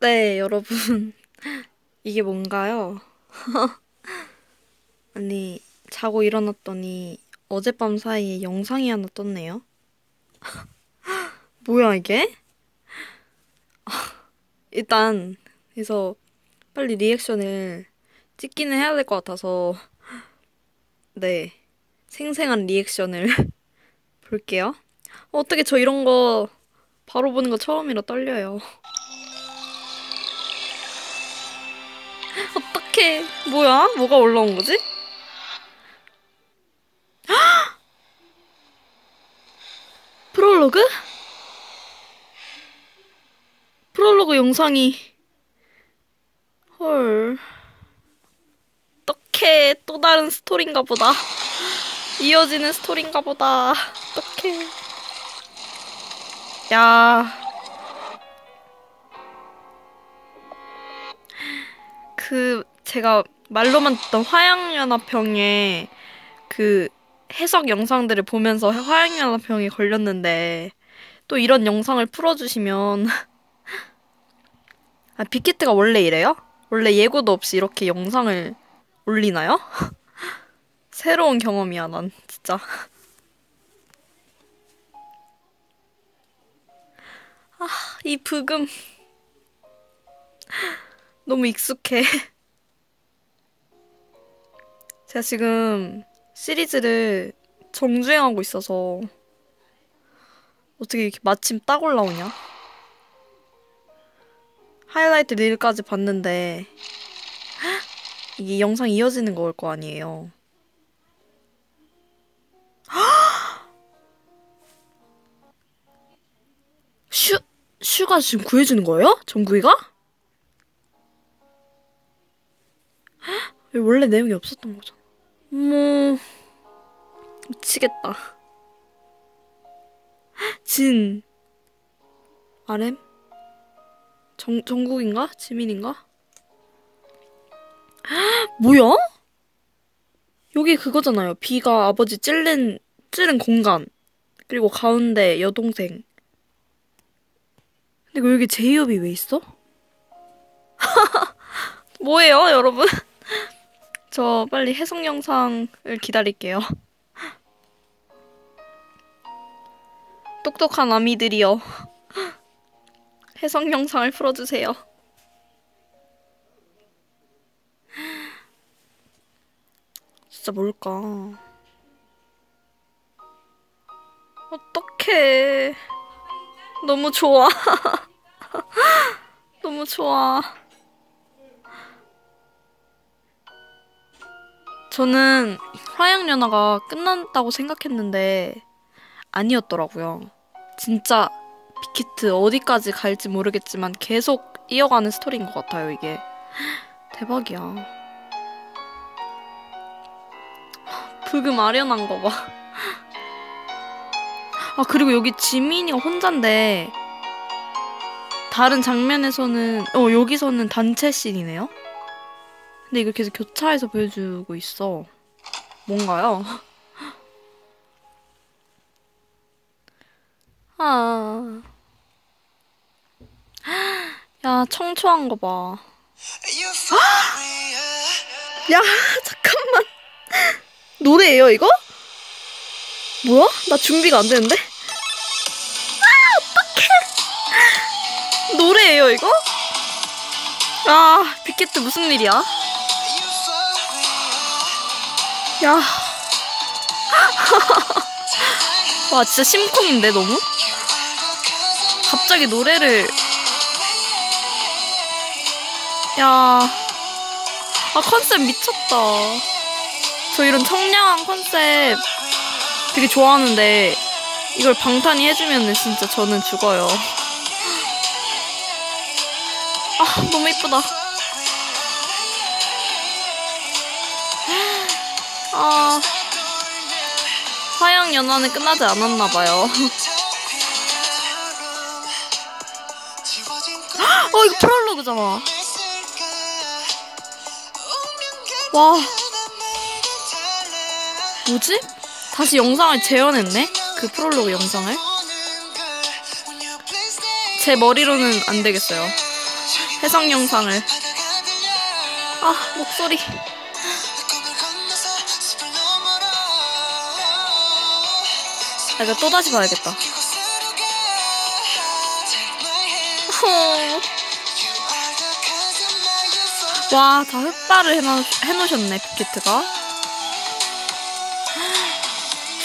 네, 여러분. 이게 뭔가요? 아니, 자고 일어났더니 어젯밤 사이에 영상이 하나 떴네요. 뭐야, 이게? 일단, 그래서 빨리 리액션을 찍기는 해야 될 것 같아서, 네. 생생한 리액션을 볼게요. 어떻게 저 이런 거 바로 보는 거 처음이라 떨려요. 어떡해. 뭐야? 뭐가 올라온 거지? 프롤로그? 프롤로그 영상이 헐 어떡해 또 다른 스토리인가 보다 이어지는 스토리인가 보다 어떡해 야 그 제가 말로만 듣던 화양연화병에 그 해석 영상들을 보면서 화양연화병에 걸렸는데 또 이런 영상을 풀어주시면 아 빅히트가 원래 이래요? 원래 예고도 없이 이렇게 영상을 올리나요? 새로운 경험이야 난 진짜 아 이 브금 너무 익숙해. 제가 지금 시리즈를 정주행하고 있어서 어떻게 이렇게 마침 딱 올라오냐? 하이라이트 릴까지 봤는데 이게 영상 이어지는 거올거 아니에요. 슈, 슈가 지금 구해주는 거예요? 정구이가? 왜 원래 내용이 없었던 거잖 아. 어머, 미치겠다. 진, RM? 정, 정국인가? 지민인가? 뭐야? 여기 그거잖아요. 비가 아버지 찔른, 찌른 공간. 그리고 가운데 여동생. 근데 여기 제이홉이 왜 있어? 뭐예요, 여러분? 저 빨리 해석 영상을 기다릴게요. 똑똑한 아미들이여. 해석 영상을 풀어주세요. 진짜 뭘까? 어떡해. 너무 좋아. 너무 좋아. 저는 화양연화가 끝났다고 생각했는데 아니었더라고요. 진짜 빅히트 어디까지 갈지 모르겠지만 계속 이어가는 스토리인 것 같아요, 이게. 대박이야. 불금 아련한 거 봐. 아, 그리고 여기 지민이가 혼잔데, 다른 장면에서는, 어, 여기서는 단체 씬이네요? 근데 이걸 계속 교차해서 보여주고 있어. 뭔가요? 아. 야, 청초한 거 봐. 야, 잠깐만. 노래예요, 이거? 뭐야? 나 준비가 안 되는데? 아, 어떡해. 노래예요, 이거? 아, 빅게트 무슨 일이야? 야. 와, 진짜 심쿵인데, 너무? 갑자기 노래를. 야. 아, 컨셉 미쳤다. 저 이런 청량한 컨셉 되게 좋아하는데, 이걸 방탄이 해주면 진짜 저는 죽어요. 아, 너무 이쁘다. 아, 화양 연화는 끝나지 않았나 봐요. 어, 이거 프롤로그잖아. 와, 뭐지? 다시 영상을 재현했네? 그 프롤로그 영상을. 제 머리로는 안 되겠어요. 해석 영상을. 아, 목소리. 아, 이거 또다시 봐야겠다. 어. 와, 다 흑발을 해놓, 해놓으셨네, 빅히트가.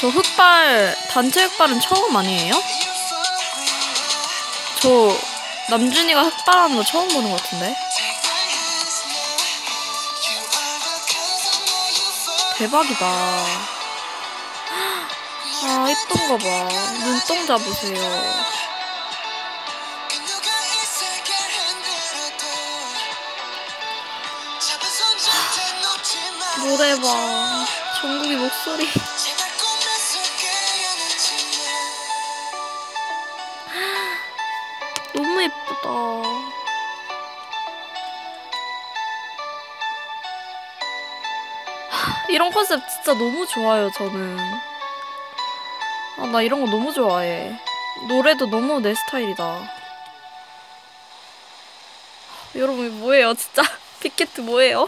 저 흑발, 단체 흑발은 처음 아니에요? 저, 남준이가 흑발하는 거 처음 보는 것 같은데? 대박이다. 거 봐. 눈동자 보세요. 노래 봐. 정국이 목소리. 너무 예쁘다. 이런 컨셉 진짜 너무 좋아요, 저는. 아, 나 이런 거 너무 좋아해. 노래도 너무 내 스타일이다. 여러분, 뭐예요, 진짜? 빅게트 뭐예요?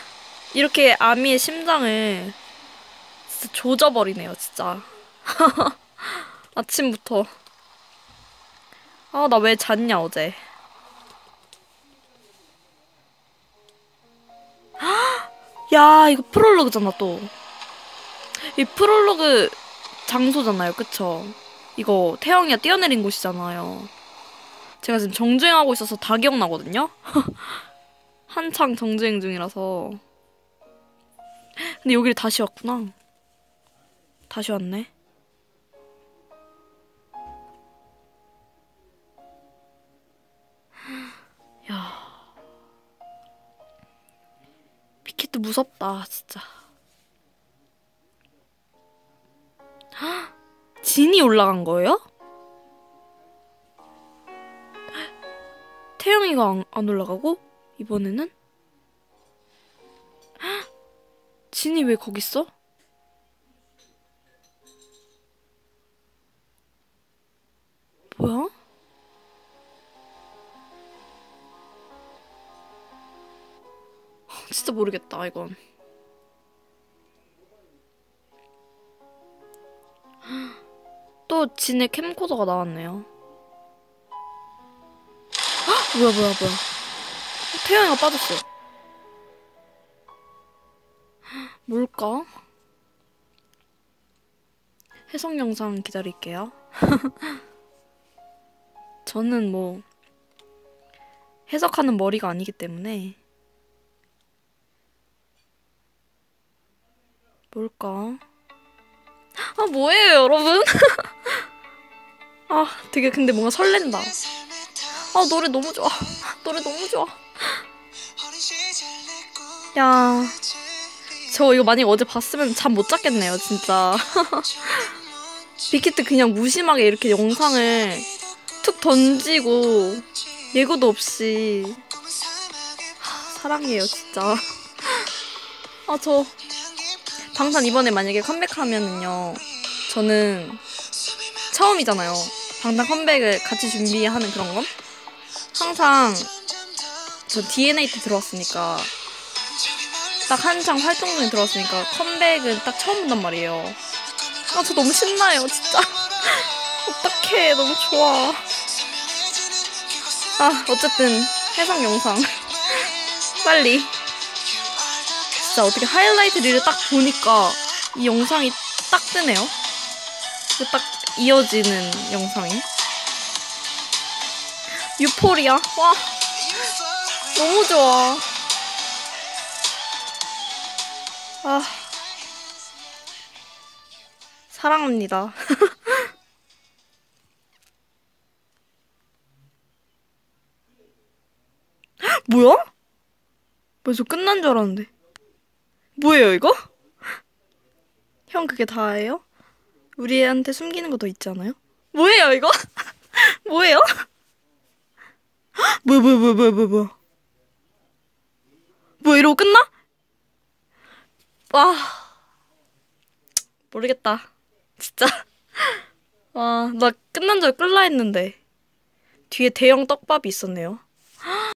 이렇게 아미의 심장을 진짜 조져버리네요, 진짜. 아침부터. 아, 나 왜 잤냐, 어제. 야, 이거 프롤로그잖아, 또. 이 프롤로그 장소잖아요, 그쵸? 이거 태영이가 뛰어내린 곳이잖아요. 제가 지금 정주행하고 있어서 다 기억나거든요? 한창 정주행 중이라서. 근데 여기를 다시 왔구나. 다시 왔네. 야. 피켓도 무섭다, 진짜. 진이 올라간 거예요? 태영이가 안, 안 올라가고? 이번에는? 헉, 진이 왜 거기 있어? 뭐야? 진짜 모르겠다, 이건. 또 진의 캠코더가 나왔네요. 헉, 뭐야, 뭐야, 뭐야. 태양이가 빠졌어. 뭘까? 해석 영상 기다릴게요. 저는 뭐 해석하는 머리가 아니기 때문에 뭘까? 아 뭐예요 여러분? 아 되게 근데 뭔가 설렌다. 아 노래 너무 좋아. 노래 너무 좋아. 야, 저 이거 만약 어제 봤으면 잠 못 잤겠네요 진짜. 빅히트 그냥 무심하게 이렇게 영상을 툭 던지고 예고도 없이 하, 사랑해요 진짜. 아 저 방탄 이번에 만약에 컴백하면은요 저는 처음이잖아요. 방탄 컴백을 같이 준비하는 그런 건 항상 저 DNA 때 들어왔으니까 딱 한창 활동 중에 들어왔으니까 컴백은 딱 처음 본단 말이에요. 아, 저 너무 신나요, 진짜. 어떡해, 너무 좋아. 아, 어쨌든, 해상 영상. 빨리. 진짜 어떻게 하이라이트 릴을 딱 보니까 이 영상이 딱 뜨네요. 딱 이어지는 영상이. 유포리아. 와. 너무 좋아. 아. 사랑합니다. 뭐야? 벌써 끝난 줄 알았는데. 뭐예요, 이거? 형, 그게 다예요? 우리한테 숨기는 있지 않아요? 뭐예요, 이거? 뭐예요? 뭐야, 뭐야, 뭐야, 뭐야, 뭐야, 뭐야. 뭐야, 이러고 끝나? 와. 모르겠다. 진짜. 와, 나 끝난 줄 끌라 했는데. 뒤에 대형 떡밥이 있었네요.